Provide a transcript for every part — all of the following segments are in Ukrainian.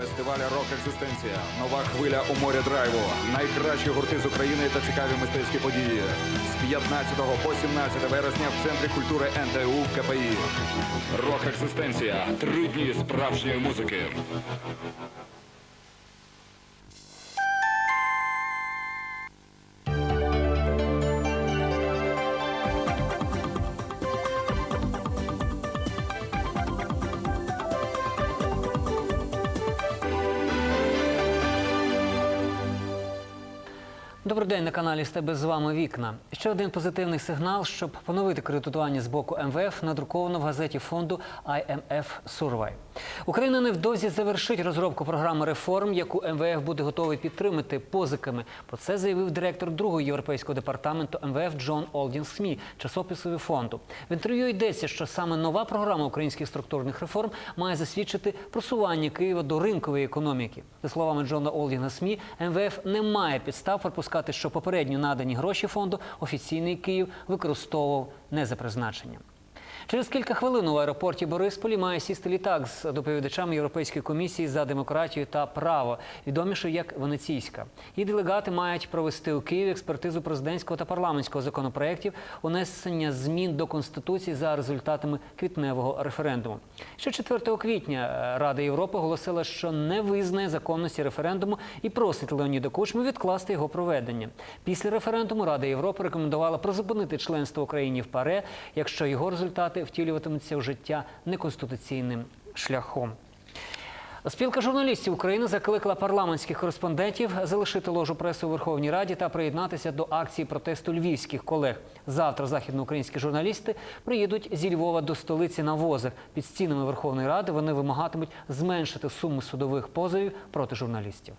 фестиваля Рок Екзистенція. Нова хвиля у морі драйву. Найкращі гурти з України та цікаві мистецькі події. З 15 по 17 вересня в центрі культури НТУ в КПІ. Рок Екзистенція. Три дні справжньої музики. Добрий день на каналі СТБ з вами Вікна. Ще один позитивний сигнал, щоб поновити кредитування з боку МВФ, надруковано в газеті фонду IMF Survey. Україна невдовзі завершить розробку програми реформ, яку МВФ буде готовий підтримати позиками. Про це заявив директор другого європейського департаменту МВФ Джон Олдін Смі часописові фонду. В інтерв'ю йдеться, що саме нова програма українських структурних реформ має засвідчити просування Києва до ринкової економіки. За словами Джона Олдіна Смі, МВФ не має підстав припускати, що попередньо надані гроші фонду офіційний Київ використовував не за призначенням. Через кілька хвилин у аеропорті Борисполі має сісти літак з доповідачами Європейської комісії за демократію та право, відоміше як Венеційська. Її делегати мають провести у Києві експертизу президентського та парламентського законопроєктів унесення змін до конституції за результатами квітневого референдуму. Ще 4 квітня е, Рада Європи оголосила, що не визнає законності референдуму і просить Леоніда Кучму відкласти його проведення. Після референдуму Рада Європи рекомендувала призупинити членство Україні в ПАРЕ, якщо його результати втілюватимуться в життя неконституційним шляхом. Спілка журналістів України закликала парламентських кореспондентів залишити ложу преси у Верховній Раді та приєднатися до акції протесту львівських колег. Завтра західноукраїнські журналісти приїдуть зі Львова до столиці на возах. Під стінами Верховної Ради вони вимагатимуть зменшити суму судових позовів проти журналістів.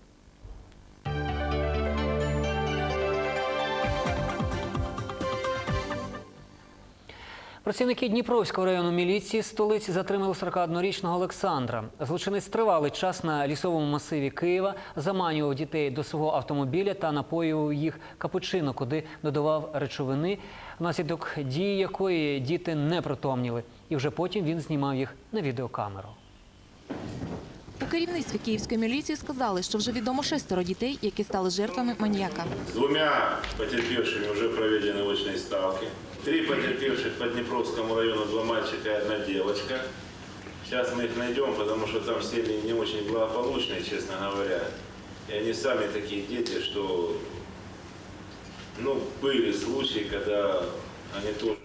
Працівники Дніпровського району міліції столиці затримали 41-річного Олександра. Злочинець тривалий час на лісовому масиві Києва заманював дітей до свого автомобіля та напоював їх капучино, куди додавав речовини, внаслідок дії якої діти не притомніли. І вже потім він знімав їх на відеокамеру У керівництві київської міліції сказали, що вже відомо шестеро дітей, які стали жертвами маніяка. С двумя потерпевшими уже проведены очные ставки. Три потерпевших по Днепровскому району, два мальчика и одна девочка. Сейчас мы их найдем, потому что там семьи не очень благополучные, честно говоря. И они сами такие дети, что ну, были случаи, когда они тоже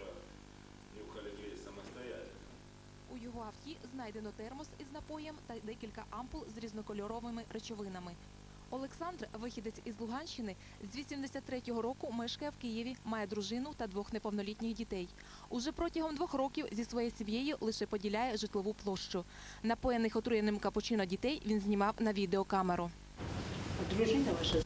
його авті знайдено термос із напоєм та декілька ампул з різнокольоровими речовинами. Олександр, вихідець із Луганщини, з 83-го року мешкає в Києві, має дружину та двох неповнолітніх дітей. Уже протягом двох років зі своєю сім'єю лише поділяє житлову площу. Напоєних отруєним капучино дітей він знімав на відеокамеру. Дружина ваша